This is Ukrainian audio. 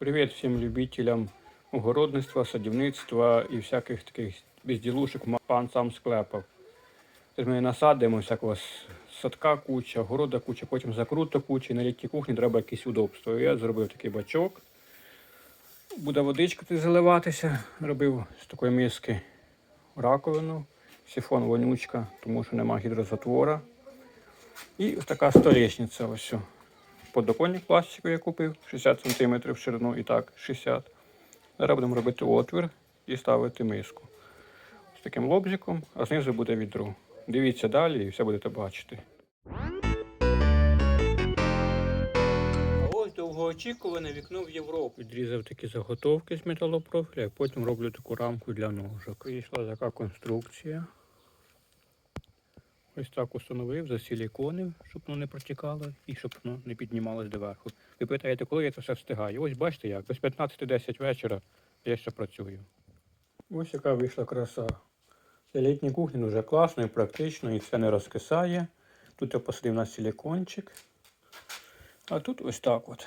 Привіт всім любителям огородництва, садівництва і всяких таких безділушок пан сам склепав. Ми насадимо всякого садка куча, города куча, потім закрута куча, і на літній кухні треба якесь удобство. Я зробив такий бачок. Буде водичка заливатися. Робив з такої миски раковину, сифон вонючка, тому що нема гідрозатвора. І ось така столешниця. Ось. Подоконник пластиковий я купив 60 см в ширину і так 60 Зараз будемо робити отвір і ставити миску. З таким лобзиком, а знизу буде відро. Дивіться далі і все будете бачити. А ось довгоочікуване вікно в Європу. Відрізав такі заготовки з металопрофіля, а потім роблю таку рамку для ножок. Вийшла така конструкція. Ось так установив, засиліконив, щоб воно не протікало і щоб воно не піднімалось доверху. Ви питаєте, коли я це все встигаю? Ось бачите як, без 15-10 вечора я ще працюю. Ось яка вийшла краса. Для літньої кухні дуже класно і практично, і це не розкисає. Тут я посадив на силікончик. А тут ось так от.